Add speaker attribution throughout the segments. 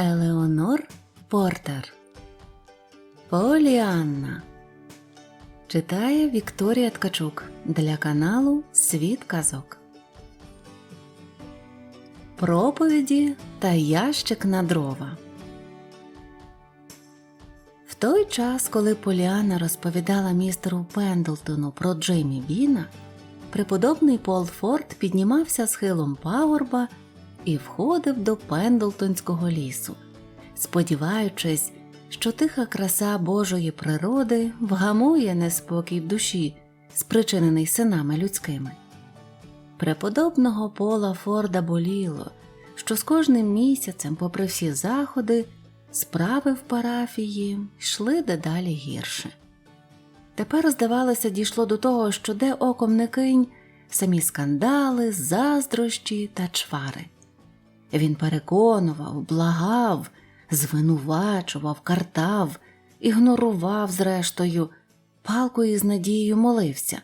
Speaker 1: Елеонор Портер Поліанна Читає Вікторія Ткачук для каналу Світ Казок. Проповіді та ящик на дрова. В той час, коли Поліана розповідала містеру Пендлтону про Джеймі Біна, преподобний Пол Форд піднімався схилом пагорба і входив до Пендлтонського лісу, сподіваючись, що тиха краса Божої природи вгамує неспокій в душі, спричинений синами людськими. Преподобного Пола Форда боліло, що з кожним місяцем, попри всі заходи, справи в парафії йшли дедалі гірше. Тепер, здавалося, дійшло до того, що де оком не кинь, самі скандали, заздрощі та чвари. Він переконував, благав, звинувачував, картав, ігнорував, зрештою, палкою з надією молився.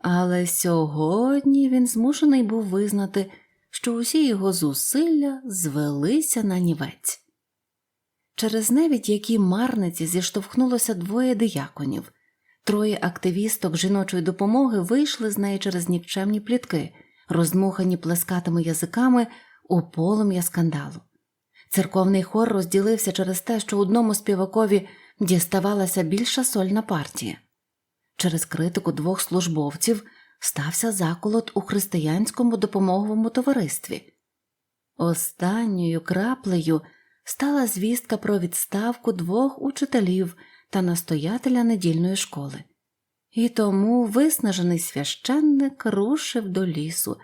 Speaker 1: Але сьогодні він змушений був визнати, що усі його зусилля звелися на нівець. Через невідь які марниці зіштовхнулося двоє дияконів. Троє активісток жіночої допомоги вийшли з неї через нікчемні плітки, роздмухані плескатими язиками у полум'я скандалу. Церковний хор розділився через те, що одному співакові діставалася більша сольна партія. Через критику двох службовців стався заколот у християнському допомоговому товаристві. Останньою краплею стала звістка про відставку двох учителів та настоятеля недільної школи. І тому виснажений священник рушив до лісу,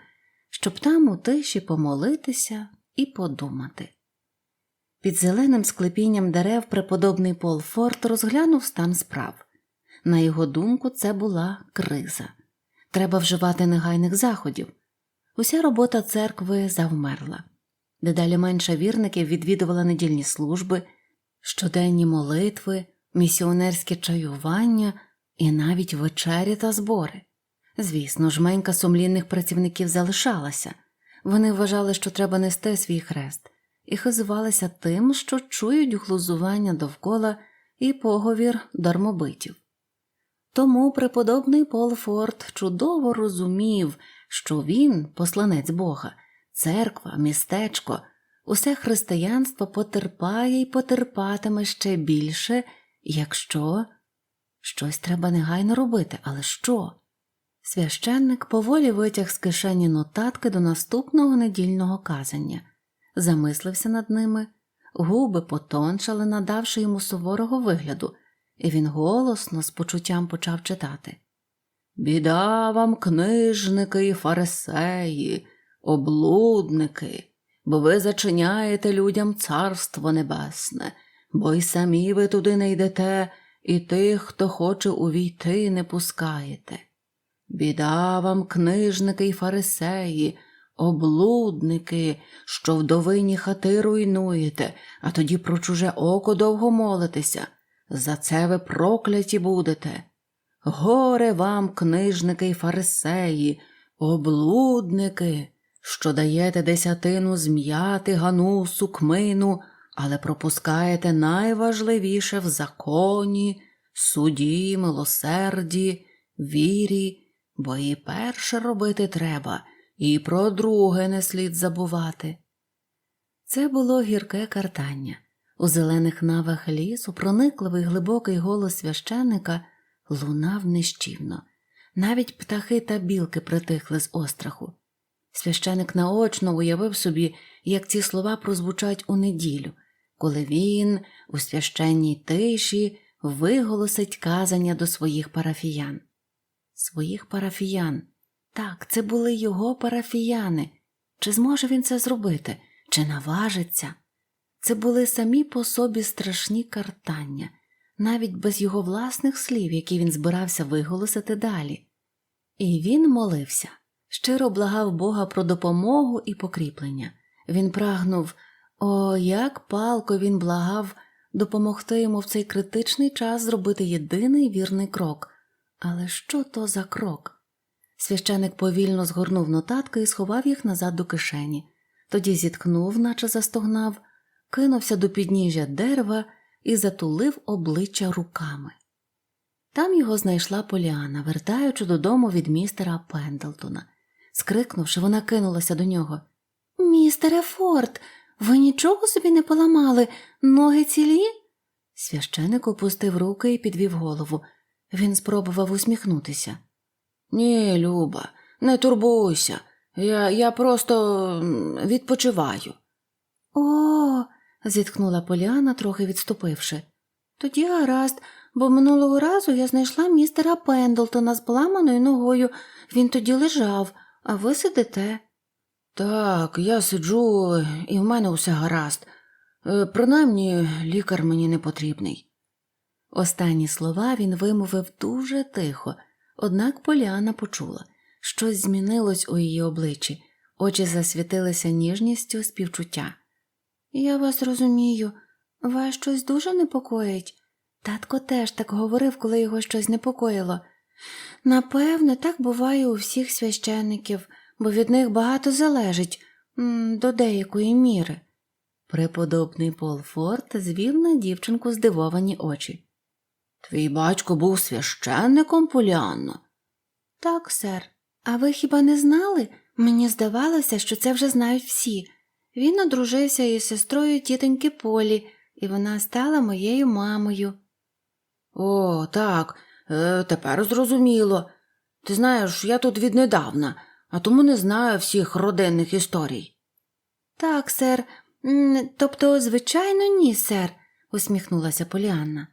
Speaker 1: щоб там у тиші помолитися і подумати. Під зеленим склепінням дерев преподобний Пол Форт розглянув стан справ. На його думку, це була криза. Треба вживати негайних заходів. Уся робота церкви завмерла. Дедалі менше вірників відвідувала недільні служби, щоденні молитви, місіонерські чаювання і навіть вечері та збори. Звісно, жменька сумлінних працівників залишалася. Вони вважали, що треба нести свій хрест, і хизувалися тим, що чують глузування довкола і поговір дармобитів. Тому преподобний Пол Форд чудово розумів, що він, посланець Бога, церква, містечко, усе християнство потерпає і потерпатиме ще більше, якщо щось треба негайно робити, але що? Священник поволі витяг з кишені нотатки до наступного недільного казання, замислився над ними, губи потончали, надавши йому суворого вигляду, і він голосно з почуттям почав читати. Біда вам, книжники і фарисеї, облудники, бо ви зачиняєте людям царство небесне, бо й самі ви туди не йдете, і тих, хто хоче увійти, не пускаєте. Біда вам, книжники й фарисеї, облудники, що вдовині хати руйнуєте, а тоді про чуже око довго молитеся. За це ви прокляті будете. Горе вам, книжники й фарисеї, облудники, що даєте десятину зм'яти, ганусу, кмину, але пропускаєте найважливіше в законі, суді, милосерді, вірі, бо і перше робити треба, і про друге не слід забувати. Це було гірке картання. У зелених навах лісу проникливий глибокий голос священника лунав нищівно. Навіть птахи та білки притихли з остраху. Священик наочно уявив собі, як ці слова прозвучать у неділю, коли він у священній тиші виголосить казання до своїх парафіян. Своїх парафіян. Так, це були його парафіяни. Чи зможе він це зробити, чи наважиться? Це були самі по собі страшні картання, навіть без його власних слів, які він збирався виголосити далі. І він молився, щиро благав Бога про допомогу і покріплення. Він прагнув, о, як палко він благав допомогти йому в цей критичний час зробити єдиний вірний крок. Але що то за крок? Священик повільно згорнув нотатки і сховав їх назад до кишені, тоді зіткнув, наче застогнав кинувся до підніжжя дерева і затулив обличчя руками. Там його знайшла Поліана, вертаючи додому від містера Пендлтона. Скрикнувши, вона кинулася до нього. Містере Форд, ви нічого собі не поламали, ноги цілі? Священик опустив руки і підвів голову. Він спробував усміхнутися. Ні, Люба, не турбуйся. Я, я просто відпочиваю. О, зітхнула Поліана, трохи відступивши. Тоді гаразд, бо минулого разу я знайшла містера Пендлтона з поламаною ногою. Він тоді лежав, а ви сидите. Так, я сиджу, і в мене усе гаразд. Е, Принаймні, лікар мені не потрібний. Останні слова він вимовив дуже тихо, однак Поліана почула. Щось змінилось у її обличчі, очі засвітилися ніжністю співчуття. Я вас розумію, вас щось дуже непокоїть. Татко теж так говорив, коли його щось непокоїло. Напевне, так буває у всіх священників, бо від них багато залежить до деякої міри. Преподобний Пол Форд звів на дівчинку здивовані очі. Твій батько був священником, Поліанно? Так, сер. А ви хіба не знали? Мені здавалося, що це вже знають всі. Він одружився із сестрою тітоньки Полі, і вона стала моєю мамою. О, так, е, тепер зрозуміло. Ти знаєш, я тут віднедавна, а тому не знаю всіх родинних історій. Так, сер, тобто, звичайно, ні, сер, усміхнулася Поліанна.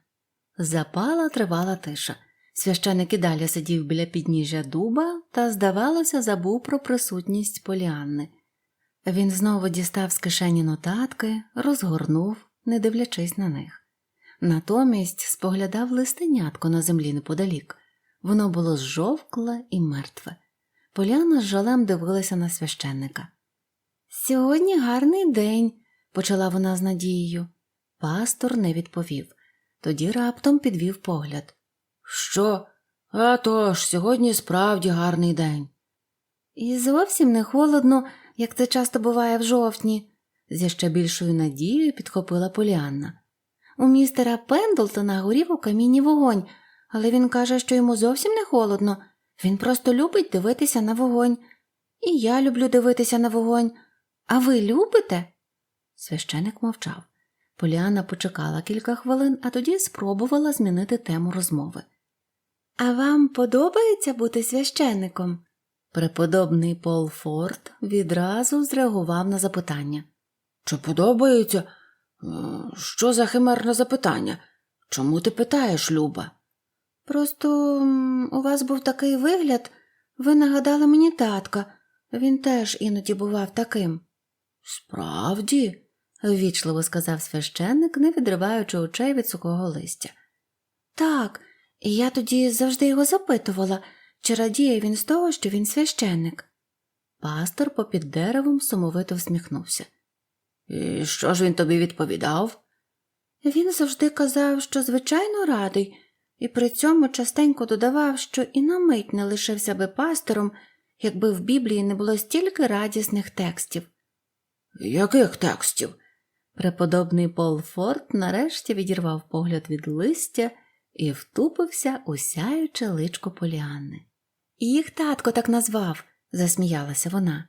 Speaker 1: Запала тривала тиша. Священик і далі сидів біля підніжжя дуба та, здавалося, забув про присутність Поліанни. Він знову дістав з кишені нотатки, розгорнув, не дивлячись на них. Натомість споглядав листенятко на землі неподалік. Воно було зжовкле і мертве. Поліана з жалем дивилася на священника. Сьогодні гарний день, почала вона з надією. Пастор не відповів. Тоді раптом підвів погляд. Що? А то ж, сьогодні справді гарний день. І зовсім не холодно, як це часто буває в жовтні, зі ще більшою надією підхопила Поліанна. У містера Пендлтона горів у камінні вогонь, але він каже, що йому зовсім не холодно. Він просто любить дивитися на вогонь. І я люблю дивитися на вогонь. А ви любите? Священик мовчав. Поліана почекала кілька хвилин, а тоді спробувала змінити тему розмови. А вам подобається бути священником? Преподобний Пол Форд відразу зреагував на запитання. Чи подобається? Е, Що за химерне запитання? Чому ти питаєш, Люба? Просто у вас був такий вигляд, ви нагадали мені татка. Він теж іноді бував таким. Справді, ввічливо сказав священник, не відриваючи очей від сухого листя. Так, і я тоді завжди його запитувала, чи радіє він з того, що він священник. Пастор попід деревом сумовито всміхнувся. І що ж він тобі відповідав? Він завжди казав, що звичайно радий, і при цьому частенько додавав, що і на мить не лишився би пастором, якби в Біблії не було стільки радісних текстів. Яких текстів? Преподобний Пол Форд нарешті відірвав погляд від листя і втупився у сяюче личко Поліанни. Їх татко так назвав, засміялася вона.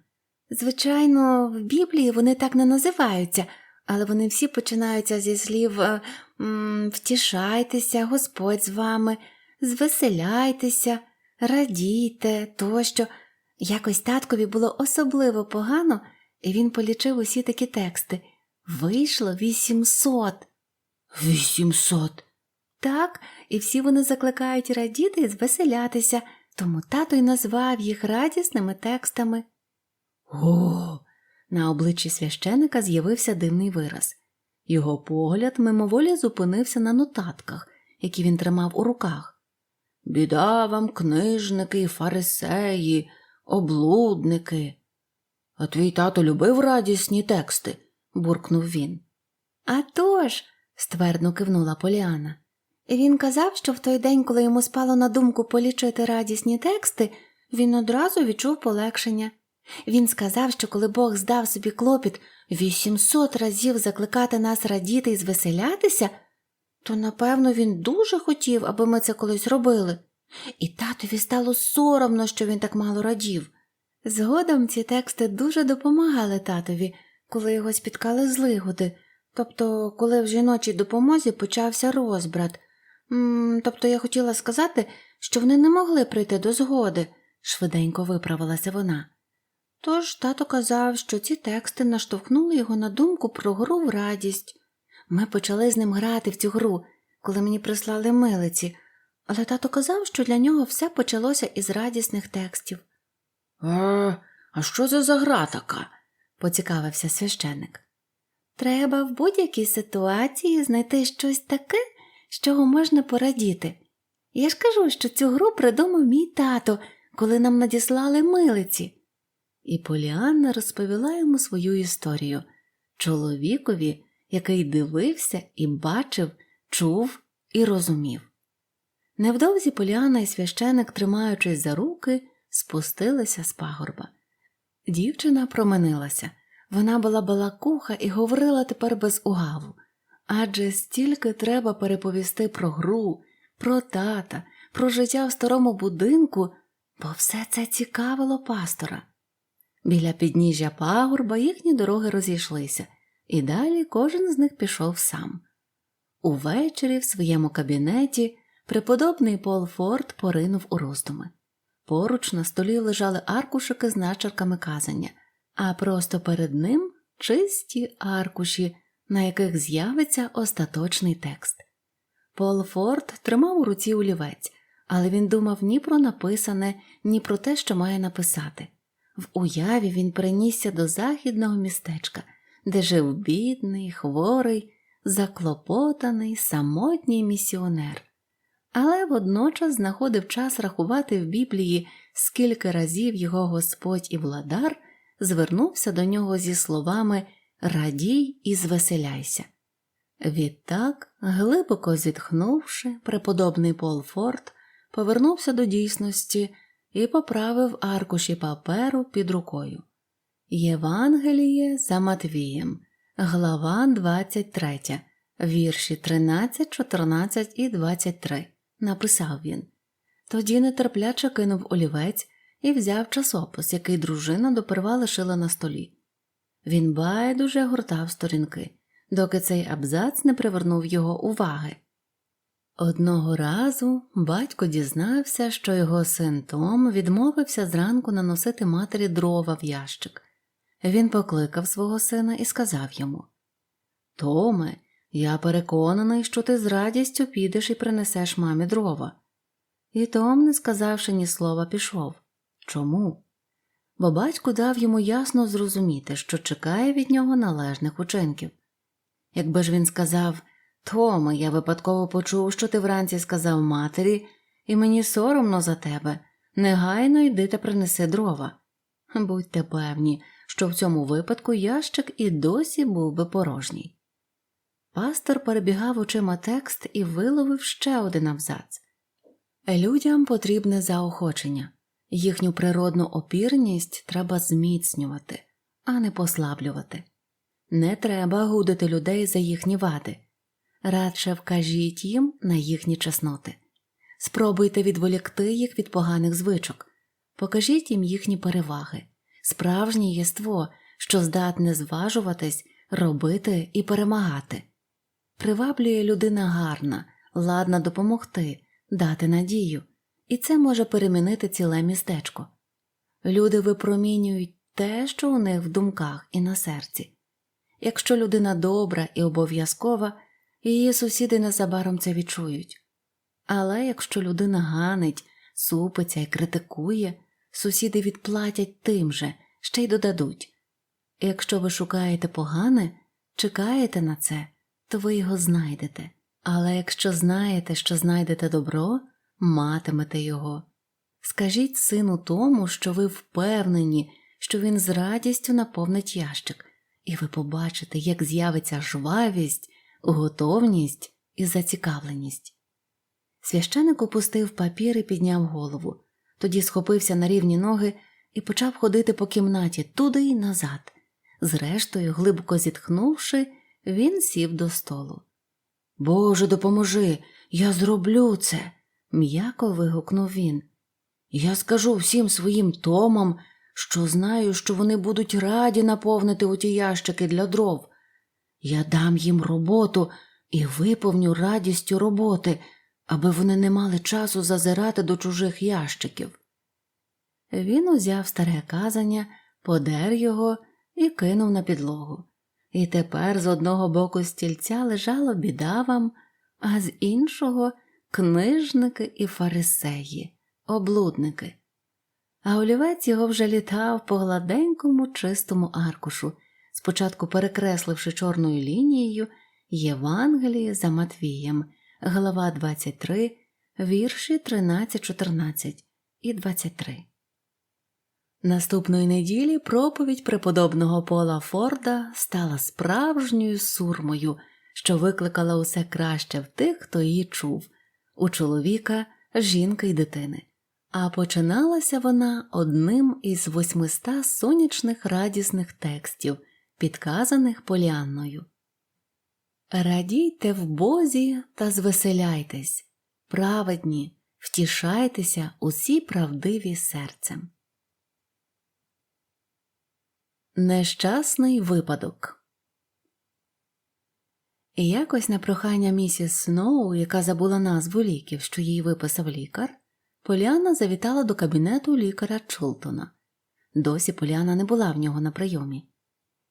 Speaker 1: Звичайно, в Біблії вони так не називаються, але вони всі починаються зі слів е, втішайтеся, Господь з вами, звеселяйтеся, радійте тощо. Якось таткові було особливо погано, і він полічив усі такі тексти. Вийшло вісімсот. Вісімсот. Так, і всі вони закликають радіти і звеселятися, тому тато й назвав їх радісними текстами. О. На обличчі священика з'явився дивний вираз. Його погляд мимоволі зупинився на нотатках, які він тримав у руках. Біда вам, книжники, фарисеї, облудники. А твій тато любив радісні тексти, буркнув він. «А тож», – ствердно кивнула Поліана. Він казав, що в той день, коли йому спало на думку полічити радісні тексти, він одразу відчув полегшення. Він сказав, що коли Бог здав собі клопіт 800 разів закликати нас радіти і звеселятися, то напевно він дуже хотів, аби ми це колись робили. І татові стало соромно, що він так мало радів. Згодом ці тексти дуже допомагали татові, коли його спіткали злигоди, тобто, коли в жіночій допомозі почався розбрат. М, Тобто я хотіла сказати, що вони не могли прийти до згоди, швиденько виправилася вона. Тож тато казав, що ці тексти наштовхнули його на думку про гру в радість. Ми почали з ним грати в цю гру, коли мені прислали милиці, але тато казав, що для нього все почалося із радісних текстів. А, а що це за гра така? Поцікавився священик. Треба в будь-якій ситуації знайти щось таке, з чого можна порадіти. Я ж кажу, що цю гру придумав мій тато, коли нам надіслали милиці. І Поліанна розповіла йому свою історію чоловікові, який дивився і бачив, чув і розумів. Невдовзі Поліанна і священик, тримаючись за руки, спустилися з пагорба. Дівчина променилася. Вона була балакуха і говорила тепер без угаву. Адже стільки треба переповісти про гру, про тата, про життя в старому будинку, бо все це цікавило пастора. Біля підніжжя пагорба їхні дороги розійшлися, і далі кожен з них пішов сам. Увечері в своєму кабінеті преподобний Пол Форд поринув у роздуми. Поруч на столі лежали аркушики з начерками казання, а просто перед ним чисті аркуші, на яких з'явиться остаточний текст. Пол Форд тримав у руці олівець, але він думав ні про написане, ні про те, що має написати. В уяві він перенісся до західного містечка, де жив бідний, хворий, заклопотаний, самотній місіонер. Але водночас знаходив час рахувати в Біблії, скільки разів його Господь і владар звернувся до нього зі словами Радій і звеселяйся. Відтак, глибоко зітхнувши, преподобний Пол Форд повернувся до дійсності і поправив аркуші паперу під рукою. Євангеліє за Матвієм, глава 23, вірші 13, 14 і 23, написав він. Тоді нетерпляче кинув олівець і взяв часопис, який дружина доперва лишила на столі. Він байдуже гортав сторінки, доки цей абзац не привернув його уваги. Одного разу батько дізнався, що його син Том відмовився зранку наносити матері дрова в ящик. Він покликав свого сина і сказав йому Томе, я переконаний, що ти з радістю підеш і принесеш мамі дрова. І Том, не сказавши ні слова, пішов. Чому? Бо батько дав йому ясно зрозуміти, що чекає від нього належних учинків. Якби ж він сказав Томе, я випадково почув, що ти вранці сказав матері, і мені соромно за тебе. Негайно йди та принеси дрова. Будьте певні, що в цьому випадку ящик і досі був би порожній. Пастор перебігав очима текст і виловив ще один абзац. Людям потрібне заохочення, їхню природну опірність треба зміцнювати, а не послаблювати. Не треба гудити людей за їхні вади радше вкажіть їм на їхні чесноти. Спробуйте відволікти їх від поганих звичок, покажіть їм їхні переваги, справжнє єство, що здатне зважуватись, робити і перемагати. Приваблює людина гарна, ладна допомогти, дати надію, і це може перемінити ціле містечко. Люди випромінюють те, що у них в думках і на серці. Якщо людина добра і обов'язкова, її сусіди незабаром це відчують. Але якщо людина ганить, супиться і критикує, сусіди відплатять тим же, ще й додадуть. Якщо ви шукаєте погане, чекаєте на це, то ви його знайдете. Але якщо знаєте, що знайдете добро, матимете його. Скажіть сину тому, що ви впевнені, що він з радістю наповнить ящик, і ви побачите, як з'явиться жвавість готовність і зацікавленість. Священик опустив папір і підняв голову, тоді схопився на рівні ноги і почав ходити по кімнаті туди й назад. Зрештою, глибоко зітхнувши, він сів до столу. Боже, допоможи, я зроблю це, м'яко вигукнув він. Я скажу всім своїм томам, що знаю, що вони будуть раді наповнити оті ящики для дров. Я дам їм роботу і виповню радістю роботи, аби вони не мали часу зазирати до чужих ящиків. Він узяв старе казання, подер його і кинув на підлогу. І тепер з одного боку стільця лежало бідавам, а з іншого книжники і фарисеї, облудники. А олівець його вже літав по гладенькому чистому аркушу, спочатку перекресливши чорною лінією Євангеліє за Матвієм, глава 23, вірші 13, 14 і 23. Наступної неділі проповідь преподобного Пола Форда стала справжньою сурмою, що викликала усе краще в тих, хто її чув у чоловіка, жінки й дитини. А починалася вона одним із восьмиста сонячних радісних текстів, підказаних Поліанною. Радійте в Бозі та звеселяйтесь, праведні, втішайтеся усі правдиві серцем. Нещасний випадок. Якось на прохання місіс Сноу, яка забула назву ліків, що їй виписав лікар, Поліана завітала до кабінету лікаря Чултона. Досі Поліана не була в нього на прийомі.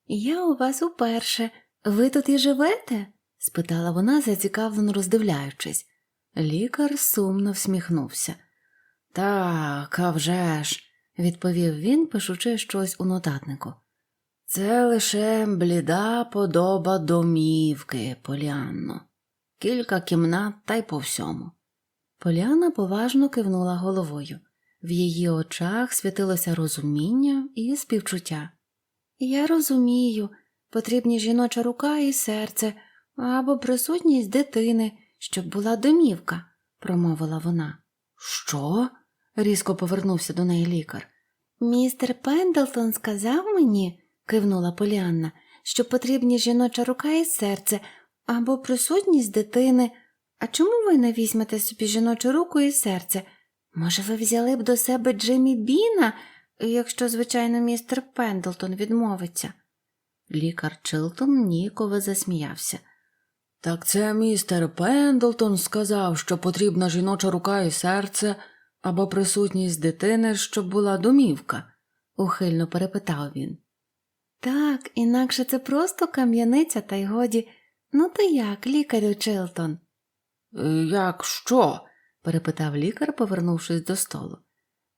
Speaker 1: Я у вас уперше. Ви тут і живете? спитала вона, зацікавлено роздивляючись. Лікар сумно всміхнувся. Так, а вже ж», – відповів він, пишучи щось у нотатнику. Це лише бліда подоба домівки, Поліанно. Кілька кімнат та й по всьому. Поліана поважно кивнула головою. В її очах світилося розуміння і співчуття. Я розумію, потрібні жіноча рука і серце або присутність дитини, щоб була домівка, промовила вона. Що? різко повернувся до неї лікар. Містер Пендлтон сказав мені, кивнула Поліанна, що потрібні жіноча рука і серце або присутність дитини. А чому ви не візьмете собі жіночу руку і серце? Може, ви взяли б до себе Джиммі Біна, якщо, звичайно, містер Пендлтон відмовиться? Лікар Чилтон ніково засміявся. Так це містер Пендлтон сказав, що потрібна жіноча рука і серце або присутність дитини, щоб була домівка, ухильно перепитав він. Так, інакше це просто кам'яниця, та й годі. Ну то як, лікарю Чилтон? Як що? перепитав лікар, повернувшись до столу.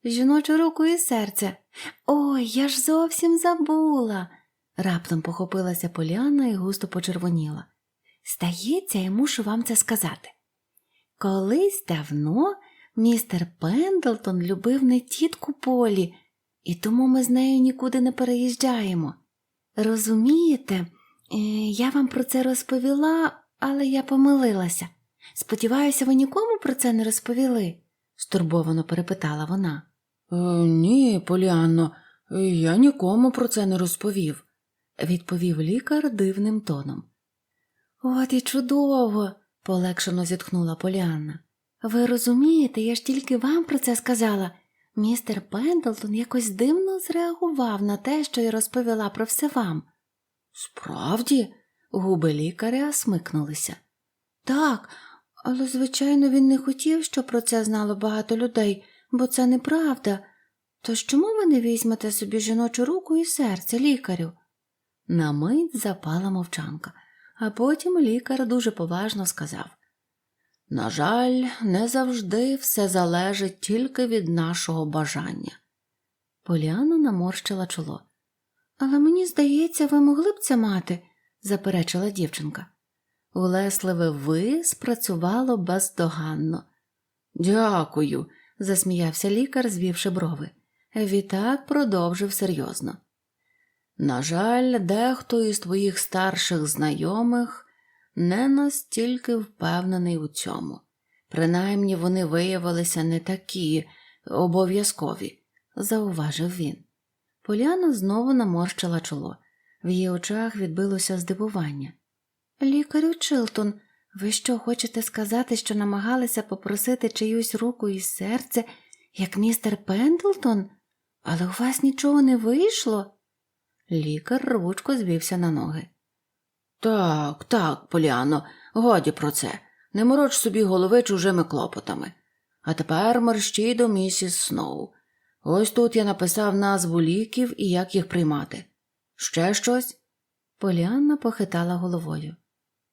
Speaker 1: Жіночу руку і серце. Ой, я ж зовсім забула. Раптом похопилася Поліана і густо почервоніла. Здається, я мушу вам це сказати. Колись давно містер Пендлтон любив не тітку Полі, і тому ми з нею нікуди не переїжджаємо. Розумієте, е, я вам про це розповіла, але я помилилася. Сподіваюся, ви нікому про це не розповіли? стурбовано перепитала вона. «Е, ні, Поліанно, я нікому про це не розповів, відповів лікар дивним тоном. От і чудово, полегшено зітхнула Поліанна. Ви розумієте, я ж тільки вам про це сказала. Містер Пендлтон якось дивно зреагував на те, що я розповіла про все вам. Справді, губи лікаря смикнулися. Так, але, звичайно, він не хотів, щоб про це знало багато людей, бо це неправда. Тож чому ви не візьмете собі жіночу руку і серце лікарю? На мить запала мовчанка, а потім лікар дуже поважно сказав На жаль, не завжди все залежить тільки від нашого бажання. Поліана наморщила чоло. Але мені здається, ви могли б це мати, заперечила дівчинка. Улесливе ви спрацювало бездоганно. Дякую, засміявся лікар, звівши брови. Відтак продовжив серйозно. На жаль, дехто із твоїх старших знайомих не настільки впевнений у цьому. Принаймні вони виявилися не такі обов'язкові, зауважив він. Поліана знову наморщила чоло. В її очах відбилося здивування. Лікарю Чилтон, ви що хочете сказати, що намагалися попросити чиюсь руку і серце, як містер Пендлтон? Але у вас нічого не вийшло? Лікар рвучко звівся на ноги. Так, так, Поліано, годі про це. Не мороч собі голови чужими клопотами. А тепер мерщій до місіс Сноу. Ось тут я написав назву ліків і як їх приймати. Ще щось? Поліанна похитала головою.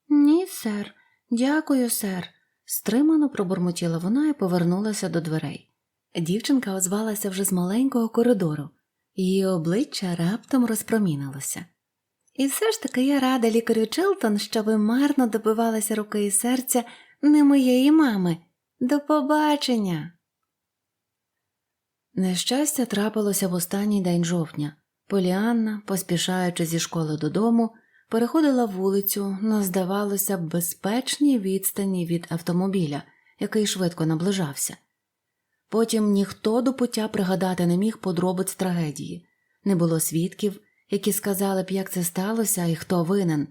Speaker 1: Ні, сер, дякую, сер, стримано пробурмотіла вона і повернулася до дверей. Дівчинка озвалася вже з маленького коридору, її обличчя раптом розпромінилося. І все ж таки я рада лікарю Чилтон, що ви марно добивалися руки і серця не моєї мами. До побачення. Нещастя трапилося в останній день жовтня. Поліанна, поспішаючи зі школи додому, переходила вулицю на, здавалося, безпечній відстані від автомобіля, який швидко наближався. Потім ніхто до пуття пригадати не міг подробиць трагедії, не було свідків, які сказали б, як це сталося і хто винен.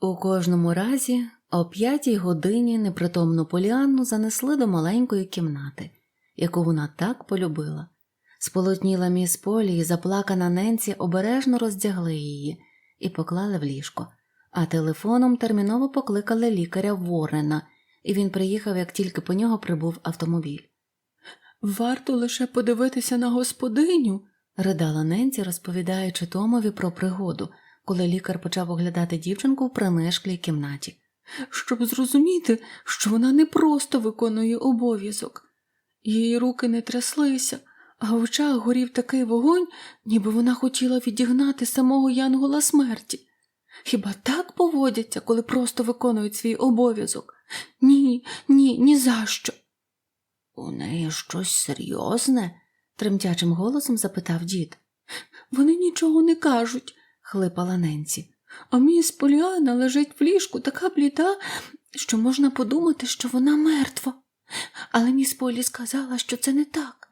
Speaker 1: У кожному разі, о п'ятій годині непритомну Поліанну занесли до маленької кімнати, яку вона так полюбила. Сполотніла міс Полі і заплакана Ненці обережно роздягли її і поклали в ліжко, а телефоном терміново покликали лікаря Ворена, і він приїхав, як тільки по нього прибув автомобіль. Варто лише подивитися на господиню, ридала Ненці, розповідаючи Томові про пригоду, коли лікар почав оглядати дівчинку в принишклій кімнаті, щоб зрозуміти, що вона не просто виконує обов'язок. Її руки не тряслися, а в очах горів такий вогонь, ніби вона хотіла відігнати самого Янгола смерті. Хіба так поводяться, коли просто виконують свій обов'язок? Ні, ні, ні за що. У неї щось серйозне? Тремтячим голосом запитав дід. Вони нічого не кажуть, хлипала Ненці. А міс Поліана лежить в ліжку така бліда, що можна подумати, що вона мертва. Але міс Полі сказала, що це не так.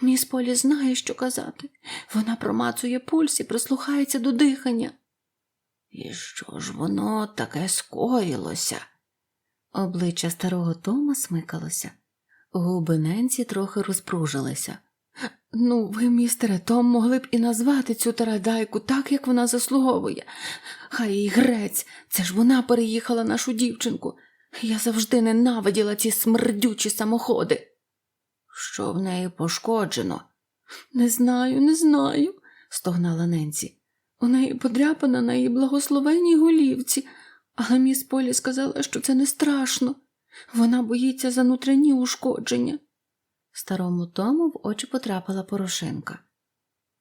Speaker 1: Міс Полі знає, що казати. Вона промацує пульс і прислухається до дихання. І що ж воно таке скоїлося? Обличчя старого Тома смикалося. Губи Ненці трохи розпружилися. Ну, ви, містере Том, могли б і назвати цю тарадайку так, як вона заслуговує. Хай їй грець, це ж вона переїхала нашу дівчинку. Я завжди ненавиділа ці смердючі самоходи. Що в неї пошкоджено? Не знаю, не знаю, стогнала Ненці. У неї подряпана на її благословенній голівці, але міс Полі сказала, що це не страшно. Вона боїться за внутрішні ушкодження. Старому Тому в очі потрапила порошинка.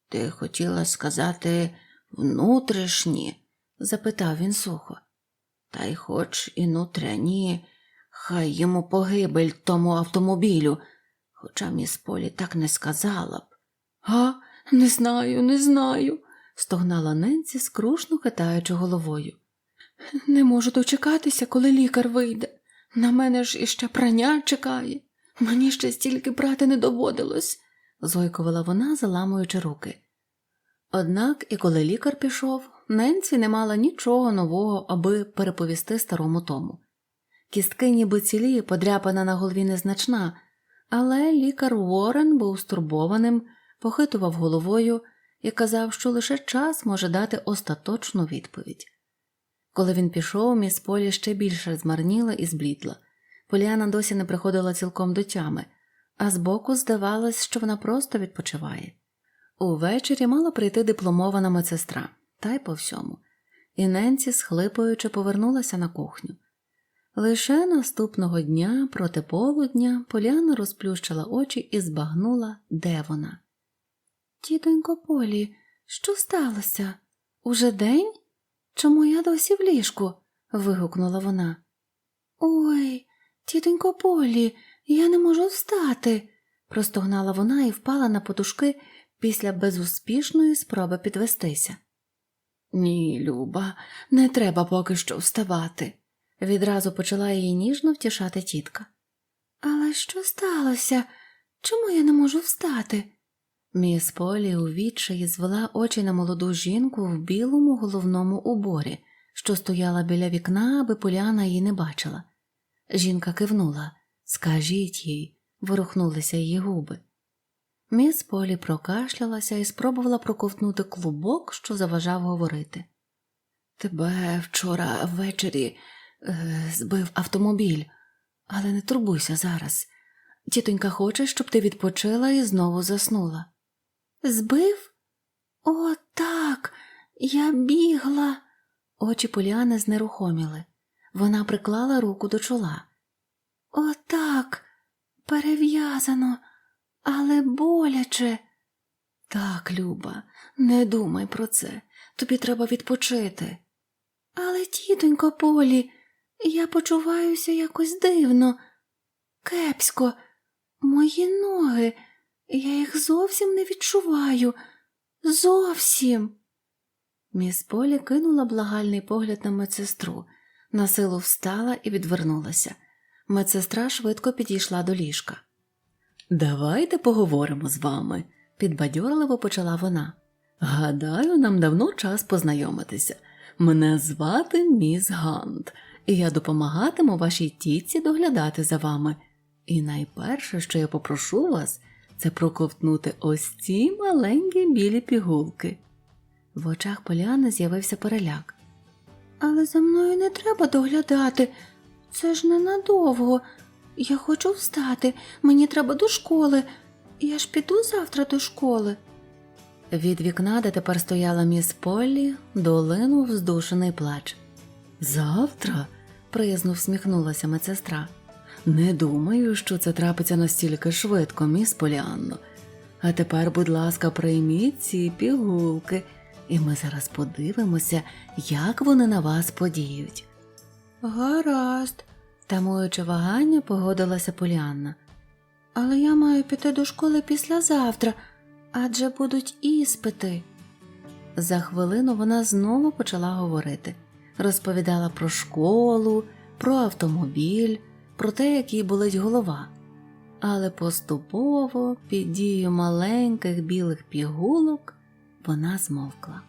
Speaker 1: Ти хотіла сказати внутрішні? запитав він сухо. Та й хоч і нутряні, хай йому погибель тому автомобілю, хоча міс Полі так не сказала б. А, не знаю, не знаю, стогнала Ненці, скрушно хитаючи головою. Не можу дочекатися, коли лікар вийде. На мене ж іще прання чекає. Мені ще стільки брати не доводилось, зойкувала вона, заламуючи руки. Однак, і коли лікар пішов, Ненці не мала нічого нового, аби переповісти старому тому. Кістки ніби цілі, подряпана на голові незначна, але лікар Уоррен був стурбованим, похитував головою і казав, що лише час може дати остаточну відповідь. Коли він пішов, міс Полі ще більше змарніла і зблідла. Поліана досі не приходила цілком до тями, а збоку здавалось, що вона просто відпочиває. Увечері мала прийти дипломована медсестра, та й по всьому, і Ненці, схлипуючи, повернулася на кухню. Лише наступного дня, проти полудня, Поліана розплющила очі і збагнула, де вона. Тітонько Полі, що сталося? Уже день? Чому я досі в ліжку? вигукнула вона. Ой, тітонько Полі, я не можу встати, простогнала вона і впала на подушки після безуспішної спроби підвестися. Ні, Люба, не треба поки що вставати, відразу почала її ніжно втішати тітка. Але що сталося? Чому я не можу встати? Міс Полі у відчаї звела очі на молоду жінку в білому головному уборі, що стояла біля вікна, аби Поліана її не бачила. Жінка кивнула Скажіть їй, ворухнулися її губи. Міс Полі прокашлялася і спробувала проковтнути клубок, що заважав говорити. Тебе вчора ввечері е, збив автомобіль, але не турбуйся зараз. Тітонька хоче, щоб ти відпочила і знову заснула. Збив? О, так, я бігла. Очі Поліани знерухоміли. Вона приклала руку до чола. О, так, перев'язано, але боляче. Так, Люба, не думай про це. Тобі треба відпочити. Але, тітонько Полі, я почуваюся якось дивно, кепсько, мої ноги, я їх зовсім не відчуваю. Зовсім. Міс Полі кинула благальний погляд на медсестру, на силу встала і відвернулася. Медсестра швидко підійшла до ліжка. Давайте поговоримо з вами, підбадьорливо почала вона. Гадаю, нам давно час познайомитися. Мене звати міс Гант, і я допомагатиму вашій тітці доглядати за вами. І найперше, що я попрошу вас, це проковтнути ось ці маленькі білі пігулки. В очах Поляни з'явився переляк. Але за мною не треба доглядати. Це ж ненадовго. Я хочу встати, мені треба до школи. Я ж піду завтра до школи. Від вікна, де тепер стояла міс Поллі, долинув здушений плач. Завтра? приязно всміхнулася медсестра. Не думаю, що це трапиться настільки швидко, міс Поліанно. А тепер, будь ласка, прийміть ці пігулки, і ми зараз подивимося, як вони на вас подіють. Гаразд, тамуючи вагання, погодилася Поліанна. Але я маю піти до школи післязавтра, адже будуть іспити. За хвилину вона знову почала говорити, розповідала про школу, про автомобіль, про те, як їй болить голова. Але поступово, під дією маленьких білих пігулок, вона змовкла.